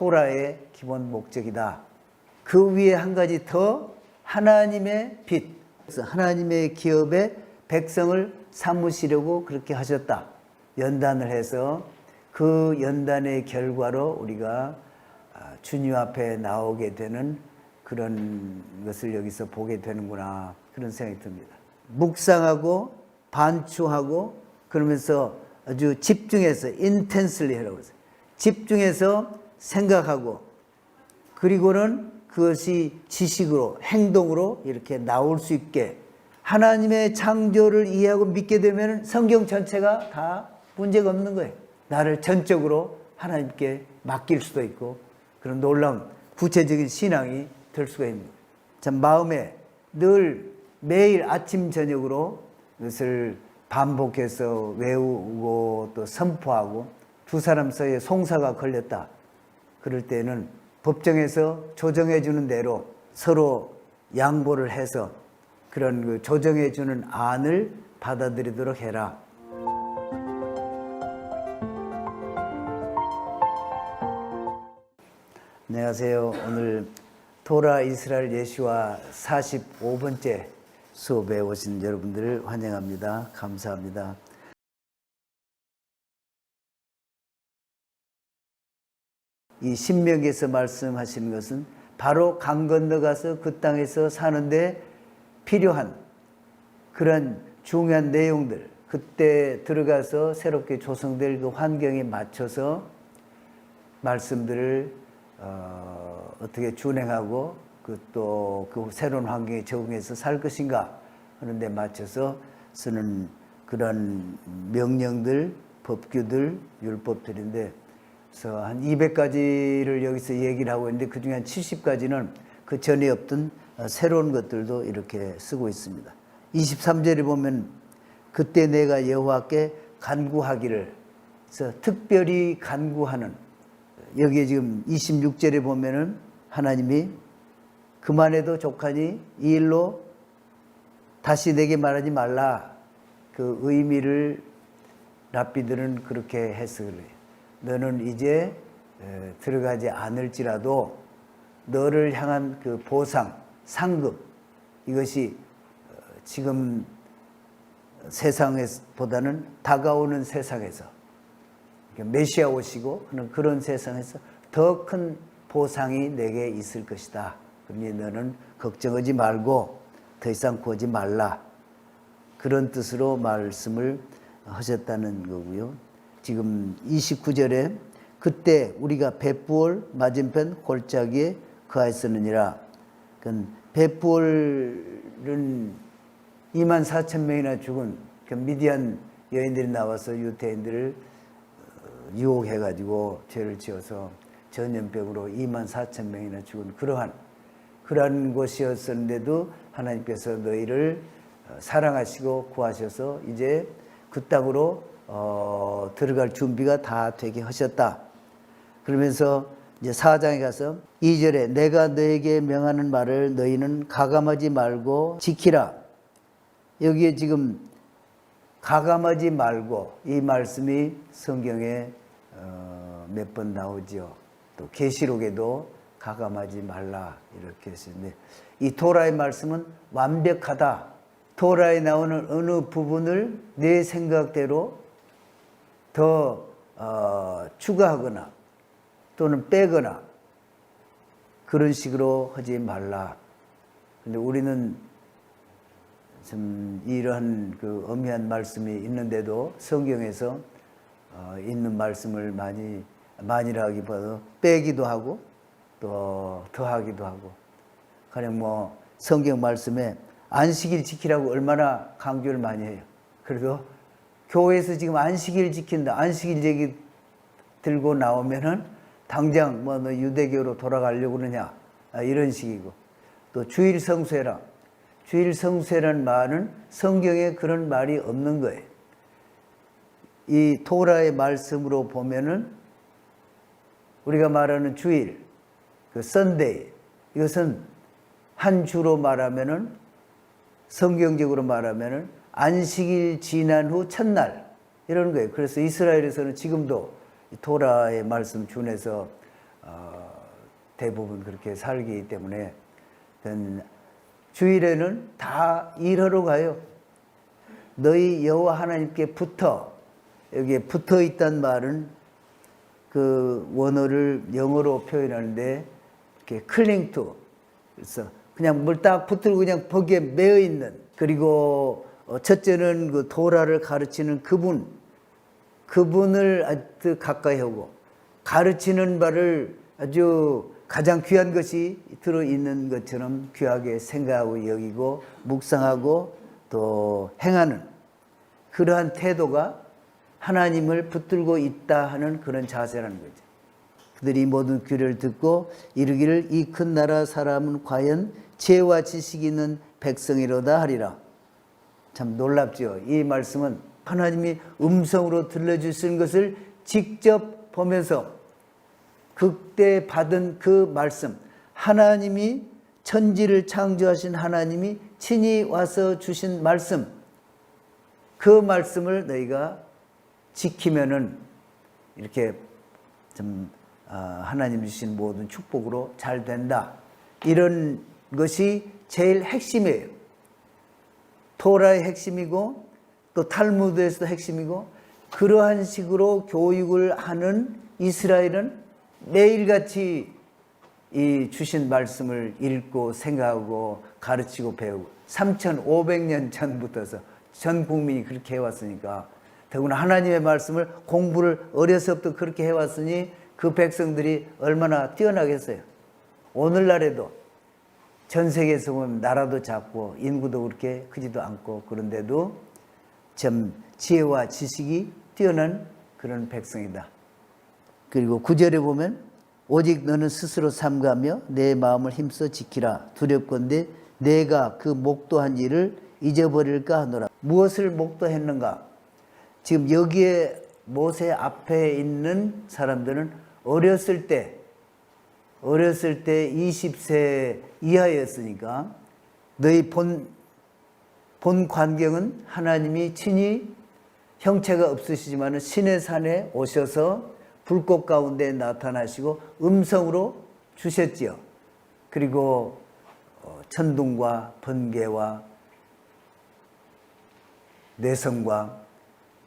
토라의 기본 목적이다. 그 위에 한 가지 더 하나님의 빛, 하나님의 기업에 백성을 삼으시려고 그렇게 하셨다. 연단을 해서 그 연단의 결과로 우리가 아, 주님 앞에 나오게 되는 그런 것을 여기서 보게 되는구나 그런 생각이 듭니다. 묵상하고 반추하고 그러면서 아주 집중해서 intensely 하라고 했어요. 집중해서 생각하고 그리고는 그것이 지식으로 행동으로 이렇게 나올 수 있게 하나님의 창조를 이해하고 믿게 되면 성경 전체가 다 문제가 없는 거예요. 나를 전적으로 하나님께 맡길 수도 있고 그런 놀라운 구체적인 신앙이 될 수가 있는 거예요. 참 마음에 늘 매일 아침 저녁으로 이것을 반복해서 외우고 또 선포하고 두 사람 사이에 송사가 걸렸다. 그럴 때는 법정에서 조정해 주는 대로 서로 양보를 해서 그런 그 조정해 주는 안을 받아들이도록 해라. 안녕하세요. 오늘 토라 이스라엘 예시와 45번째 수업에 오신 여러분들을 환영합니다. 감사합니다. 이 신명기에서 말씀하시는 것은 바로 강 건너가서 그 땅에서 사는데 필요한 그런 중요한 내용들 그때 들어가서 새롭게 조성될 그 환경에 맞춰서 말씀들을 어, 어떻게 준행하고 그또그 새로운 환경에 적응해서 살 것인가 하는 데 맞춰서 쓰는 그런 명령들, 법규들, 율법들인데 그래서 한 200가지를 여기서 얘기를 하고 있는데 그 중에 한 70가지는 그 전에 없던 어, 새로운 것들도 이렇게 쓰고 있습니다. 23절에 보면 그때 내가 여호와께 간구하기를 그래서 특별히 간구하는 여기에 지금 26절에 보면은 하나님이 그만해도 족하니 이 일로 다시 내게 말하지 말라 그 의미를 랍비들은 그렇게 해석을 해요. 너는 이제 에, 들어가지 않을지라도 너를 향한 그 보상, 상급 이것이 어, 지금 세상에보다는 다가오는 세상에서 메시아 오시고 그런 세상에서 더 큰 보상이 내게 있을 것이다. 그러니 너는 걱정하지 말고 더 이상 구하지 말라. 그런 뜻으로 말씀을 하셨다는 거고요. 지금 29절에 그때 우리가 벳부월 맞은편 골짜기에 거하였느니라. 그 벳부월은 2만 4천 명이나 죽은 그 미디안 여인들이 나와서 유태인들을 어, 유혹해가지고 죄를 지어서 전염병으로 2만 4천 명이나 죽은 그러한 그러한 곳이었었는데도 하나님께서 너희를 어, 사랑하시고 구하셔서 이제 그 땅으로 어, 들어갈 준비가 다 되게 하셨다. 그러면서 이제 사장에 가서 2절에 내가 너에게 명하는 말을 너희는 가감하지 말고 지키라. 여기에 지금 가감하지 말고 이 말씀이 성경에 어, 몇 번 나오죠. 또 계시록에도 가감하지 말라 이렇게 했는데 이 토라의 말씀은 완벽하다. 토라에 나오는 어느 부분을 내 생각대로 더 어, 추가하거나 또는 빼거나 그런 식으로 하지 말라. 근데 우리는 좀 이러한 그 엄미한 말씀이 있는데도 성경에서 어, 있는 말씀을 많이 많이라기보다 빼기도 하고 또 더하기도 하고 가령 뭐 성경 말씀에 안식일 지키라고 얼마나 강조를 많이 해요. 그래도 교회에서 지금 안식일 지킨다. 안식일 얘기 들고 나오면은 당장 뭐 너 유대교로 돌아가려고 그러냐. 아, 이런 식이고. 또 주일 성수해라. 주일 성수해라는 말은 성경에 그런 말이 없는 거예요. 이 토라의 말씀으로 보면은 우리가 말하는 주일, 그 썬데이 이것은 한 주로 말하면은 성경적으로 말하면은 안식일 지난 후 첫날 이런 거예요. 그래서 이스라엘에서는 지금도 토라의 말씀 준해서 어, 대부분 그렇게 살기 때문에 전 주일에는 다 일하러 가요. 너희 여호와 하나님께 붙어 여기에 붙어 있단 말은 그 원어를 영어로 표현하는데 이렇게 클링 투 그래서 그냥 뭘딱 붙들고 그냥 거기에 매여 있는 그리고 어, 첫째는 그 도라를 가르치는 그분 그분을 아주 가까이 하고 가르치는 바를 아주 가장 귀한 것이 들어 있는 것처럼 귀하게 생각하고 여기고 묵상하고 또 행하는 그러한 태도가 하나님을 붙들고 있다 하는 그런 자세라는 거죠. 그들이 모든 귀를 듣고 이르기를 이 큰 나라 사람은 과연 지혜와 지식이 있는 백성이로다 하리라. 참 놀랍죠. 이 말씀은 하나님이 음성으로 들려주신 것을 직접 보면서 그때 받은 그 말씀, 하나님이 천지를 창조하신 하나님이 친히 와서 주신 말씀, 그 말씀을 너희가 지키면은 이렇게 좀 아, 하나님 주신 모든 축복으로 잘 된다. 이런 것이 제일 핵심이에요. 토라의 핵심이고 또 탈무드에서도 핵심이고 그러한 식으로 교육을 하는 이스라엘은 매일같이 이 주신 말씀을 읽고 생각하고 가르치고 배우고 3,500년 전부터서 전 국민이 그렇게 해왔으니까 더구나 하나님의 말씀을 공부를 어려서부터 그렇게 해왔으니 그 백성들이 얼마나 뛰어나겠어요. 오늘날에도 전 세계에서 보면 나라도 작고 인구도 그렇게 크지도 않고 그런데도 참 지혜와 지식이 뛰어난 그런 백성이다. 그리고 구절에 보면 오직 너는 스스로 삼가며 내 마음을 힘써 지키라. 두렵건대 내가 그 목도한 일을 잊어버릴까 하노라. 무엇을 목도했는가? 지금 여기에 모세 앞에 있는 사람들은 어렸을 때 어렸을 때 20세 이하였으니까 너희 본, 본 관경은 하나님이 친히 형체가 없으시지만 신의 산에 오셔서 불꽃 가운데 나타나시고 음성으로 주셨지요. 그리고 어, 천둥과 번개와 내성과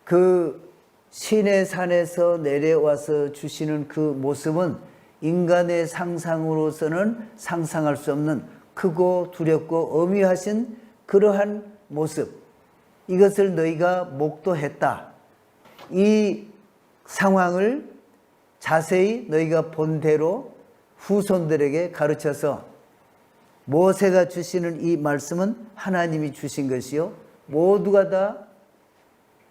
그 신의 산에서 내려와서 주시는 그 모습은 인간의 상상으로서는 상상할 수 없는 크고 두렵고 어미하신 그러한 모습. 이것을 너희가 목도했다. 이 상황을 자세히 너희가 본 대로 후손들에게 가르쳐서 모세가 주시는 이 말씀은 하나님이 주신 것이요. 모두가 다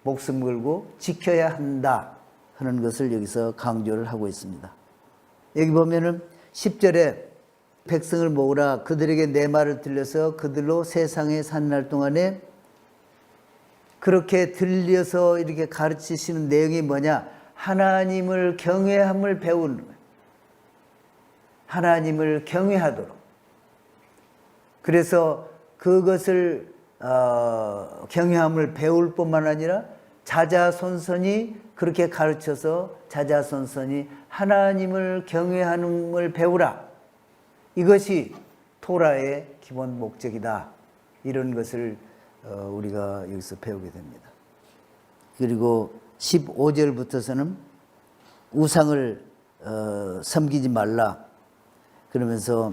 목숨 걸고 지켜야 한다 하는 것을 여기서 강조를 하고 있습니다. 여기 보면은 10절에 백성을 모으라 그들에게 내 말을 들려서 그들로 세상에 산 날 동안에 그렇게 들려서 이렇게 가르치시는 내용이 뭐냐? 하나님을 경외함을 배우는 거예요. 하나님을 경외하도록. 그래서 그것을 어, 경외함을 배울 뿐만 아니라 자자손손이 그렇게 가르쳐서 자자손손이 하나님을 경외하는을 배우라. 이것이 토라의 기본 목적이다. 이런 것을 어, 우리가 여기서 배우게 됩니다. 그리고 15절부터서는 우상을 어, 섬기지 말라. 그러면서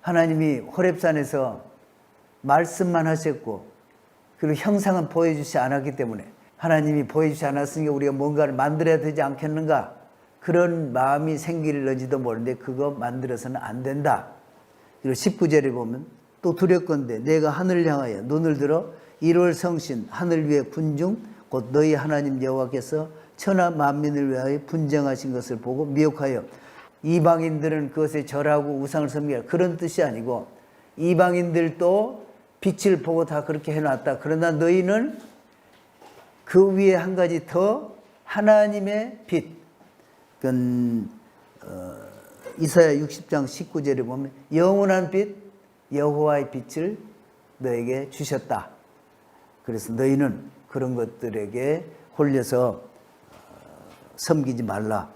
하나님이 호렙산에서 말씀만 하셨고 그리고 형상은 보여주지 않았기 때문에 하나님이 보여주지 않았으니까 우리가 뭔가를 만들어야 되지 않겠는가 그런 마음이 생길는지도 모르는데 그거 만들어서는 안 된다. 그리고 19절에 보면 또 두렵건대 내가 하늘을 향하여 눈을 들어 1월 성신 하늘 위에 분중 곧 너희 하나님 여호와께서 천하 만민을 위하여 분쟁하신 것을 보고 미혹하여 이방인들은 그것에 절하고 우상을 섬기라 그런 뜻이 아니고 이방인들도 빛을 보고 다 그렇게 해놨다. 그러나 너희는 그 위에 한 가지 더 하나님의 빛. 그건 어, 이사야 60장 19절에 보면 영원한 빛 여호와의 빛을 너에게 주셨다. 그래서 너희는 그런 것들에게 홀려서 어, 섬기지 말라.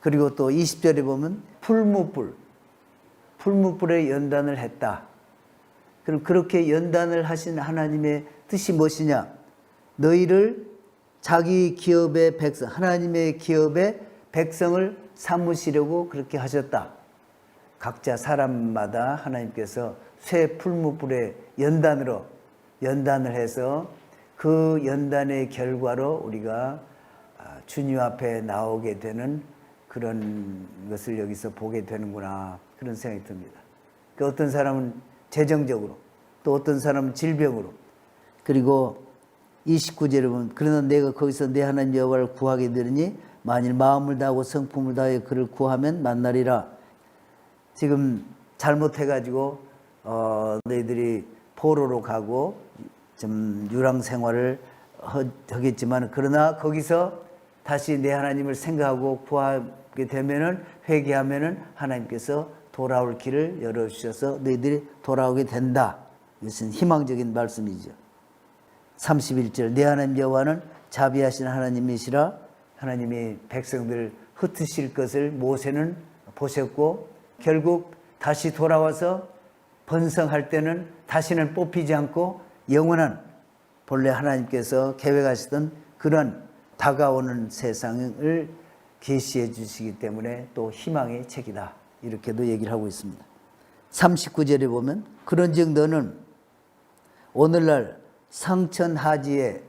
그리고 또 20절에 보면 풀무불, 풀무불에 연단을 했다. 그럼 그렇게 연단을 하신 하나님의 뜻이 무엇이냐? 너희를 자기 기업의 백성, 하나님의 기업의 백성을 삼으시려고 그렇게 하셨다. 각자 사람마다 하나님께서 쇠 풀무불의 연단으로 연단을 해서 그 연단의 결과로 우리가 아, 주님 앞에 나오게 되는 그런 것을 여기서 보게 되는구나 그런 생각이 듭니다. 그 어떤 사람은 재정적으로 또 어떤 사람은 질병으로 그리고 29절에 보면 그러나 내가 거기서 내 하나님 여호와를 구하게 되느니 만일 마음을 다하고 성품을 다하여 그를 구하면 만나리라 지금 잘못해 가지고 어, 너희들이 포로로 가고 좀 유랑 생활을 하, 하겠지만 그러나 거기서 다시 내 하나님을 생각하고 구하게 되면은 회개하면은 하나님께서 돌아올 길을 열어 주셔서 너희들이 돌아오게 된다. 이것은 희망적인 말씀이죠. 31절 내 하나님 여호와는 자비하신 하나님이시라 하나님이 백성들을 흩으실 것을 모세는 보셨고 결국 다시 돌아와서 번성할 때는 다시는 뽑히지 않고 영원한 본래 하나님께서 계획하시던 그런 다가오는 세상을 계시해 주시기 때문에 또 희망의 책이다. 이렇게도 얘기를 하고 있습니다. 39절에 보면 그런즉 너는 오늘날 상천하지에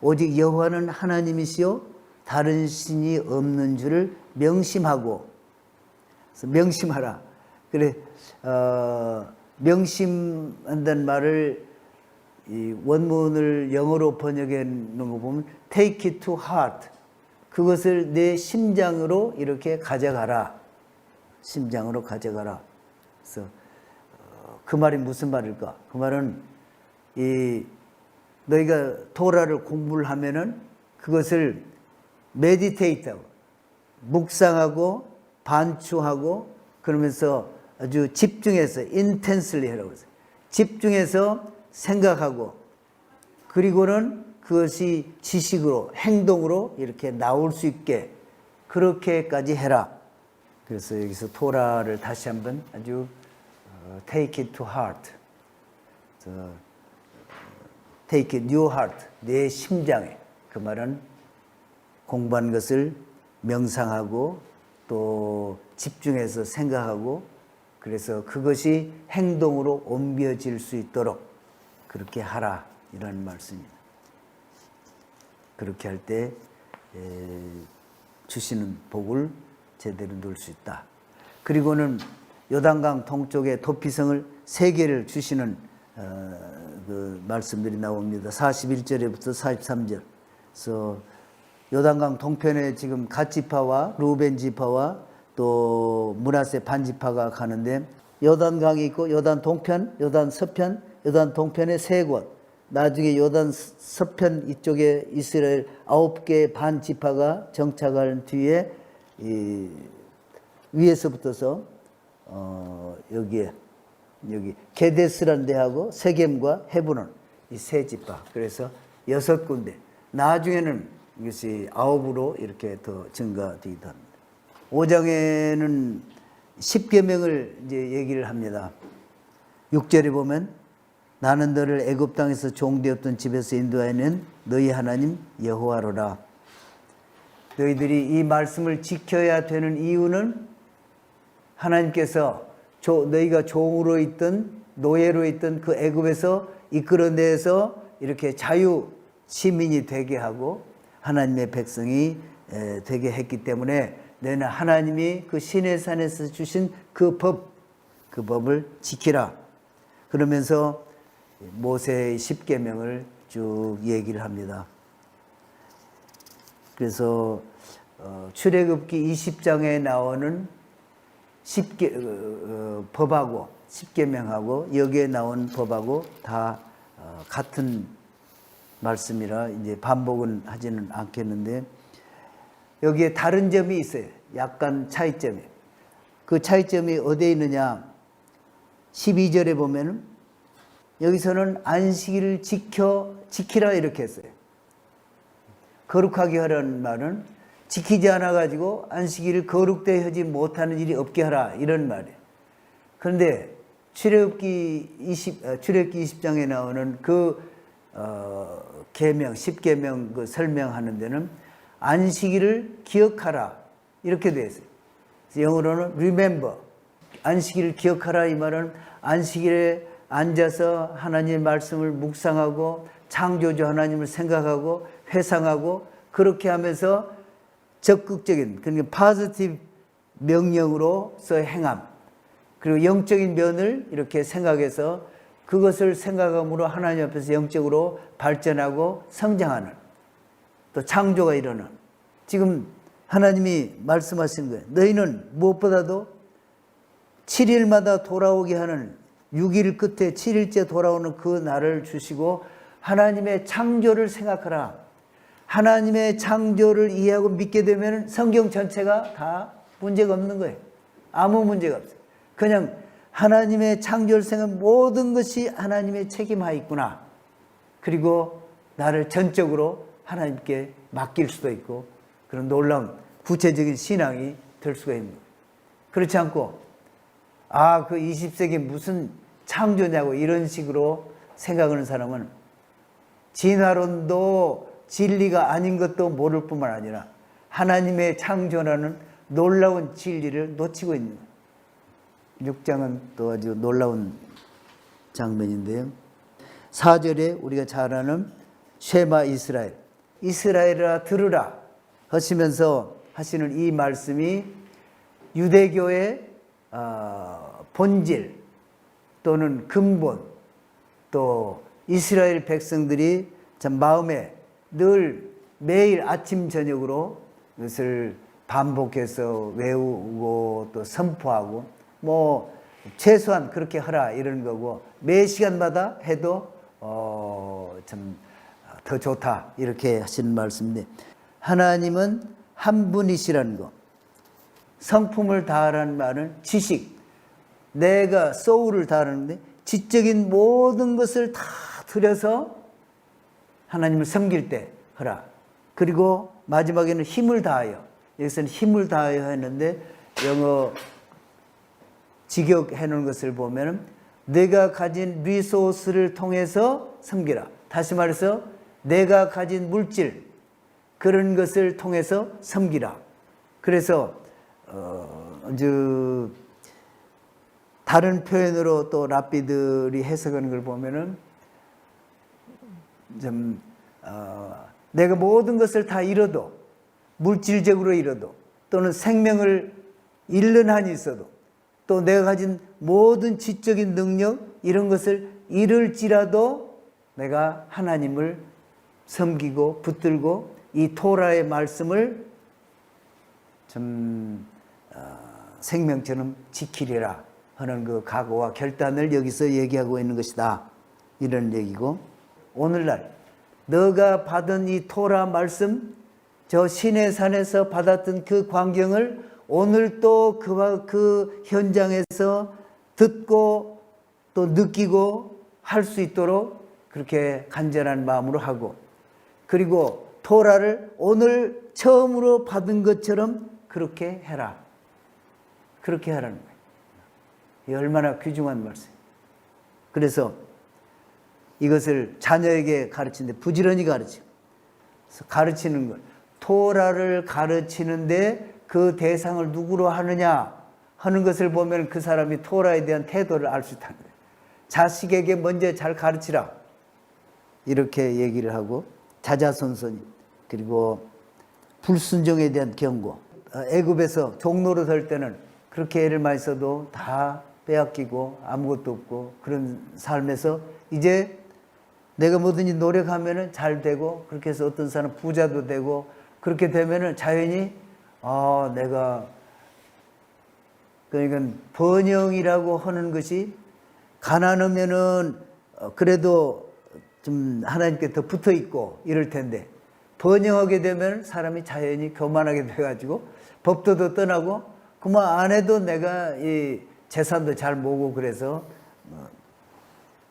오직 여호와는 하나님이시요 다른 신이 없는 줄을 명심하고 명심하라. 그래 어, 명심한다는 말을 이 원문을 영어로 번역해 놓은 거 보면 take it to heart. 그것을 내 심장으로 이렇게 가져가라. 심장으로 가져가라. 그래서 어, 그 말이 무슨 말일까? 그 말은 이 너희가 토라를 공부를 하면은 그것을 메디테이트하고 묵상하고 반추하고 그러면서 아주 집중해서 인텐슬리 하라고 했어요. 집중해서 생각하고 그리고는 그것이 지식으로 행동으로 이렇게 나올 수 있게 그렇게까지 해라. 그래서 여기서 토라를 다시 한번 아주 어, take it to heart. 저, take it new heart. 내 심장에. 그 말은 공부한 것을 명상하고 또 집중해서 생각하고 그래서 그것이 행동으로 옮겨질 수 있도록 그렇게 하라 이런 말씀입니다. 그렇게 할 때 주시는 복을 제대로 누릴 수 있다. 그리고는 요단강 동쪽에 도피성을 세 개를 주시는 어, 그 말씀들이 나옵니다. 41절에부터 43절. 그래서 요단강 동편에 지금 갓지파와 루벤 지파와 또 문하세 반지파가 가는데 요단강이 있고 요단 동편, 요단 서편, 요단 동편에 세 곳. 나중에 요단 서편 이쪽에 이스라엘 아홉 개의 반 지파가 정착한 뒤에 이 위에서부터서 어 여기에 여기 게데스라는 데하고 세겜과 헤브론 이 세 지파 그래서 여섯 군데 나중에는 이것이 아홉으로 이렇게 더 증가되기도 합니다. 5장에는 10계명을 이제 얘기를 합니다. 6절에 보면 나는 너를 애굽 땅에서 종되었던 집에서 인도하는 너희 하나님 여호와로라. 너희들이 이 말씀을 지켜야 되는 이유는 하나님께서 조, 너희가 종으로 있던 노예로 있던 그 애굽에서 이끌어내서 이렇게 자유 시민이 되게 하고 하나님의 백성이 에, 되게 했기 때문에 너는 하나님이 그 신의 산에서 주신 그 법, 그 법을 지키라. 그러면서 모세의 십계명을 쭉 얘기를 합니다. 그래서 어, 출애굽기 20장에 나오는 십계 어, 어, 법하고 십계명하고 여기에 나온 법하고 다 어, 같은 말씀이라 이제 반복은 하지는 않겠는데 여기에 다른 점이 있어요. 약간 차이점이. 그 차이점이 어디에 있느냐? 12절에 보면은 여기서는 안식일을 지켜 지키라 이렇게 했어요. 거룩하게 하라는 말은 지키지 않아 가지고 안식일을 거룩되이 하지 못하는 일이 없게 하라 이런 말이에요. 그런데 출애굽기 20 어, 출애굽기 20장에 나오는 그 어, 계명 10계명 그 설명하는 데는 안식일을 기억하라 이렇게 되어 있어요. 영어로는 remember 안식일을 기억하라 이 말은 안식일에 앉아서 하나님의 말씀을 묵상하고 창조주 하나님을 생각하고 회상하고 그렇게 하면서 적극적인 그러니까 파지티브 명령으로서 행함 그리고 영적인 면을 이렇게 생각해서 그것을 생각함으로 하나님 앞에서 영적으로 발전하고 성장하는 또 창조가 일어나는 지금 하나님이 말씀하신 거예요. 너희는 무엇보다도 7일마다 돌아오게 하는 6일 끝에 7일째 돌아오는 그 날을 주시고 하나님의 창조를 생각하라. 하나님의 창조를 이해하고 믿게 되면 성경 전체가 다 문제가 없는 거예요. 아무 문제가 없어요. 그냥 하나님의 창조를 생각 모든 것이 하나님의 책임하에 있구나. 그리고 나를 전적으로 하나님께 맡길 수도 있고 그런 놀라운 구체적인 신앙이 될 수가 있는 거예요. 그렇지 않고 아, 그 20세기 무슨 창조냐고 이런 식으로 생각하는 사람은 진화론도 진리가 아닌 것도 모를 뿐만 아니라 하나님의 창조라는 놀라운 진리를 놓치고 있는 거예요. 6장은 또 아주 놀라운 장면인데요. 4절에 우리가 잘 아는 쉐마 이스라엘. 이스라엘아 들으라 하시면서 하시는 이 말씀이 유대교의 어, 본질 또는 근본 또 이스라엘 백성들이 참 마음에 늘 매일 아침 저녁으로 그것을 반복해서 외우고 또 선포하고 뭐 최소한 그렇게 하라 이런 거고 매 시간마다 해도 어 참 더 좋다 이렇게 하시는 말씀인데 하나님은 한 분이시라는 거. 성품을 다하라는 말은 지식. 내가 소울을 다하는데 지적인 모든 것을 다 들여서 하나님을 섬길 때 하라. 그리고 마지막에는 힘을 다하여. 여기서는 힘을 다하여 했는데 영어 직역 해 놓은 것을 보면은 내가 가진 리소스를 통해서 섬기라. 다시 말해서 내가 가진 물질 그런 것을 통해서 섬기라. 그래서 어, 다른 표현으로 또 랍비들이 해석하는 걸 보면은 좀 어, 내가 모든 것을 다 잃어도 물질적으로 잃어도 또는 생명을 잃는 한이 있어도 또 내가 가진 모든 지적인 능력 이런 것을 잃을지라도 내가 하나님을 섬기고 붙들고 이 토라의 말씀을 좀 어, 생명처럼 지키리라 하는 그 각오와 결단을 여기서 얘기하고 있는 것이다. 이런 얘기고 오늘날 너가 받은 이 토라 말씀 저 신의 산에서 받았던 그 광경을 오늘 또 그와 그 현장에서 듣고 또 느끼고 할 수 있도록 그렇게 간절한 마음으로 하고 그리고 토라를 오늘 처음으로 받은 것처럼 그렇게 해라. 그렇게 하라는 거예요. 이 얼마나 귀중한 말씀. 그래서 이것을 자녀에게 가르치는데 부지런히 가르치고 가르치는 걸 토라를 가르치는데 그 대상을 누구로 하느냐 하는 것을 보면 그 사람이 토라에 대한 태도를 알 수 있다는 거예요. 자식에게 먼저 잘 가르치라. 이렇게 얘기를 하고 자자손손이 그리고 불순종에 대한 경고. 어, 애굽에서 종로로 설 때는 그렇게 애를 많이 써도 다 빼앗기고 아무것도 없고 그런 삶에서 이제 내가 뭐든지 노력하면은 잘 되고 그렇게 해서 어떤 사람 부자도 되고 그렇게 되면은 자연히 아 내가 그러니까 번영이라고 하는 것이 가난하면은 어, 그래도 좀 하나님께 더 붙어 있고 이럴 텐데 번영하게 되면 사람이 자연히 교만하게 돼가지고 법도도 떠나고 그만 안 해도 내가 이 재산도 잘 모으고 그래서 뭐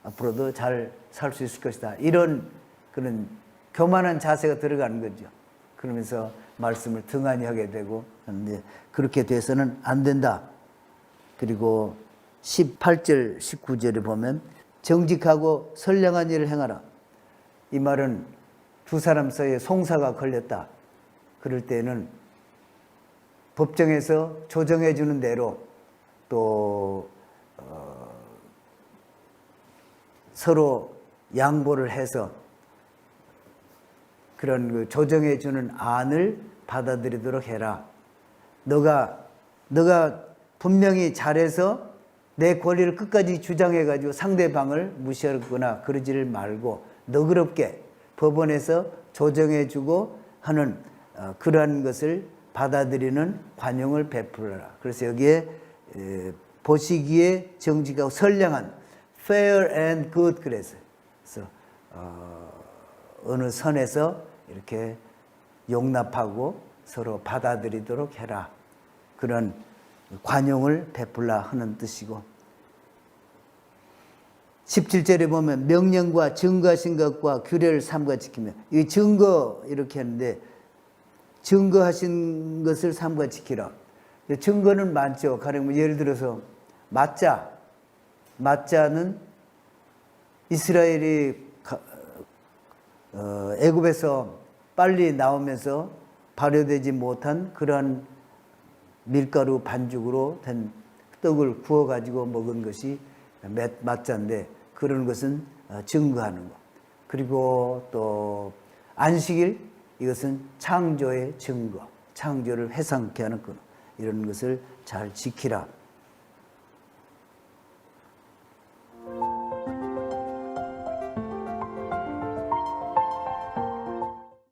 앞으로도 잘 살 수 있을 것이다 이런 그런 교만한 자세가 들어가는 거죠. 그러면서 말씀을 등한히 하게 되고 하는데 그렇게 돼서는 안 된다. 그리고 18절, 19절에 보면 정직하고 선량한 일을 행하라. 이 말은 두 사람 사이에 송사가 걸렸다. 그럴 때는 법정에서 조정해 주는 대로 또 어, 서로 양보를 해서 그런 그 조정해 주는 안을 받아들이도록 해라. 너가 너가 분명히 잘해서 내 권리를 끝까지 주장해 가지고 상대방을 무시하거나 그러지를 말고 너그럽게 법원에서 조정해 주고 하는 어, 그러한 것을 받아들이는 관용을 베풀어라. 그래서 여기에 에, 보시기에 정직하고 선량한 fair and good 그래서 그래서 어, 어느 선에서 이렇게 용납하고 서로 받아들이도록 해라. 그런 관용을 베풀라 하는 뜻이고 17절에 보면 명령과 증거하신 것과 규례를 삼가 지키며 이 증거 이렇게 하는데 증거하신 것을 삼가 지키라. 증거는 많죠. 가령 예를 들어서 맞자. 맞자는 이스라엘이 가- 어, 애굽에서 빨리 나오면서 발효되지 못한 그러한 밀가루 반죽으로 된 떡을 구워 가지고 먹은 것이 맷- 맞자인데 그런 것은 어, 증거하는 것. 그리고 또 안식일 이것은 창조의 증거, 창조를 회상케 하는 것. 이런 것을 잘 지키라.